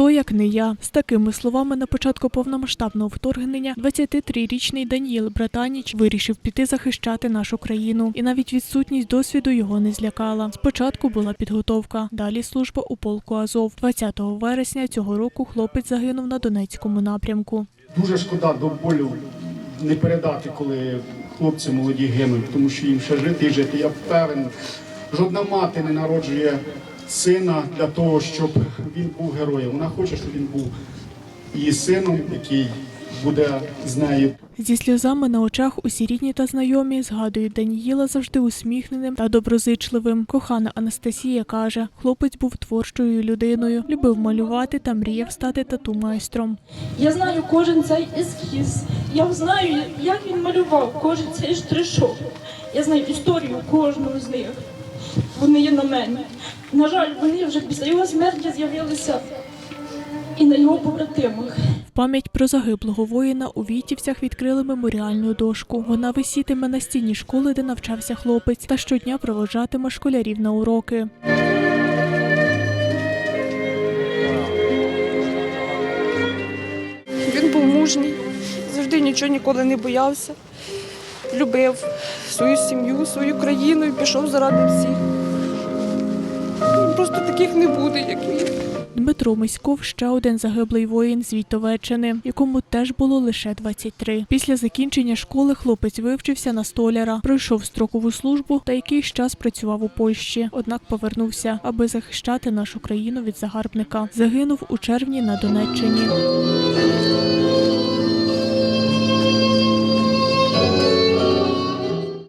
Хто як не я? З такими словами на початку повномасштабного вторгнення 23-річний Даніїл Братаніч вирішив піти захищати нашу країну, і навіть відсутність досвіду його не злякала. Спочатку була підготовка, далі служба у полку Азов. 20 вересня цього року хлопець загинув на Донецькому напрямку. Дуже шкода до болю не передати, коли хлопці молоді гинуть, тому що їм ще жити і жити. Я впевнений, жодна мати не народжує сина для того, щоб він був героєм. Вона хоче, щоб він був її сином, який буде з нею. Зі сльозами на очах усі рідні та знайомі згадують Даніїла завжди усміхненим та доброзичливим. Кохана Анастасія каже, хлопець був творчою людиною, любив малювати та мріяв стати тату майстром. Я знаю кожен цей ескіз. Я знаю, як він малював кожен цей штришок. Я знаю історію кожного з них. Вони є на мене. На жаль, вони вже після його смерті з'явилися і на його побратимах. Пам'ять про загиблого воїна у Вітівцях відкрили меморіальну дошку. Вона висітиме на стіні школи, де навчався хлопець, та щодня проводжатиме школярів на уроки. Він був мужній, завжди нічого ніколи не боявся. Любив свою сім'ю, свою країну і пішов заради всіх. Просто таких не буде, як він. Дмитро Миськов ще один загиблий воїн з Вітовеччини, якому теж було лише 23. Після закінчення школи хлопець вивчився на столяра, пройшов строкову службу та якийсь час працював у Польщі. Однак повернувся, аби захищати нашу країну від загарбника. Загинув у червні на Донеччині.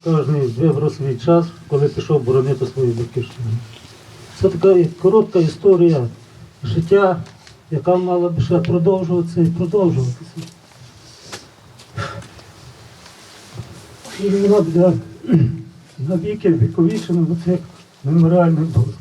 Кожен вибрав свій час, коли пішов боронити свою батьківщину. Це така коротка історія життя, яка мала б ще продовжуватися і продовжуватися. І вона буде навіки віковічена в цих меморіальних досках.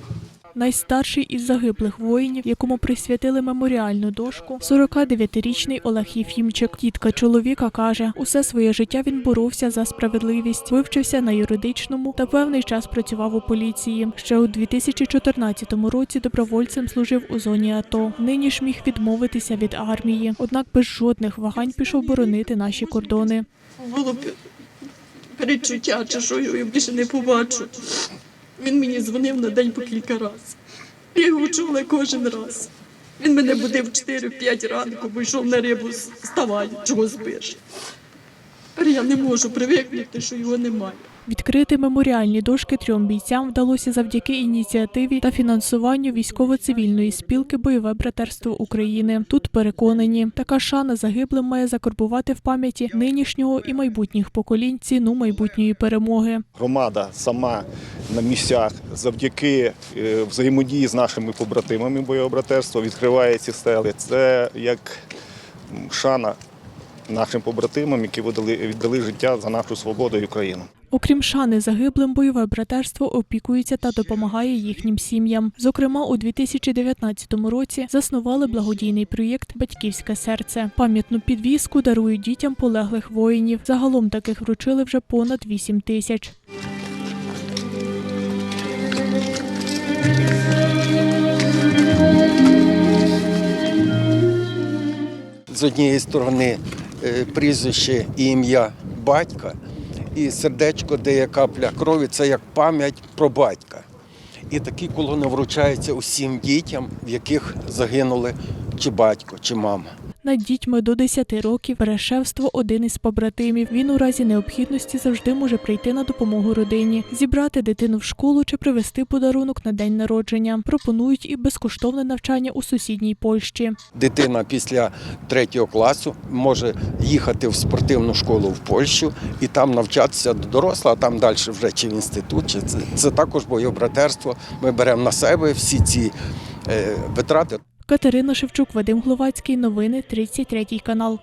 Найстарший із загиблих воїнів, якому присвятили меморіальну дошку, 49-річний Олег Єфімчик. Тітка чоловіка каже, усе своє життя він боровся за справедливість, вивчився на юридичному та певний час працював у поліції. Ще у 2014 році добровольцем служив у зоні АТО. Нині ж міг відмовитися від армії, однак без жодних вагань пішов боронити наші кордони. було б перечуття, що я більше не побачу. Він мені дзвонив на день по кілька разів. Я його чула кожен раз. Він мене будив в 4-5 ранку, бо йшов на рибу, вставай, чого спиш. Тепер я не можу привикнути, що його немає. Відкрити меморіальні дошки трьом бійцям вдалося завдяки ініціативі та фінансуванню військово-цивільної спілки Бойове братерство України. Тут переконані, така шана загиблим має закарбувати в пам'яті нинішнього і майбутніх поколінь ціну майбутньої перемоги. Громада сама на місцях завдяки е, взаємодії з нашими побратимами бойового братерства відкриває ці стели. Це як шана нашим побратимам, які віддали, віддали життя за нашу свободу і Україну. Окрім шани загиблим, бойове братерство опікується та допомагає їхнім сім'ям. Зокрема, у 2019 році заснували благодійний проєкт Батьківське серце. Пам'ятну підвіску дарують дітям полеглих воїнів. Загалом таких вручили вже понад 8 тисяч. з однієї сторони прізвище і ім'я батька, і сердечко, де є капля крові, це як пам'ять про батька. І такі колони вручаються усім дітям, в яких загинули чи батько, чи мама. Над дітьми до 10 років Берешевство один із побратимів. Він у разі необхідності завжди може прийти на допомогу родині, зібрати дитину в школу чи привезти подарунок на день народження. Пропонують і безкоштовне навчання у сусідній Польщі. Дитина після третього класу може їхати в спортивну школу в Польщу і там навчатися до дорослого, а там далі вже чи в інститут, чи це, це також бойобратерство. Ми беремо на себе всі ці е, витрати. Катерина Шевчук, Вадим Гловацький. Новини 33 канал.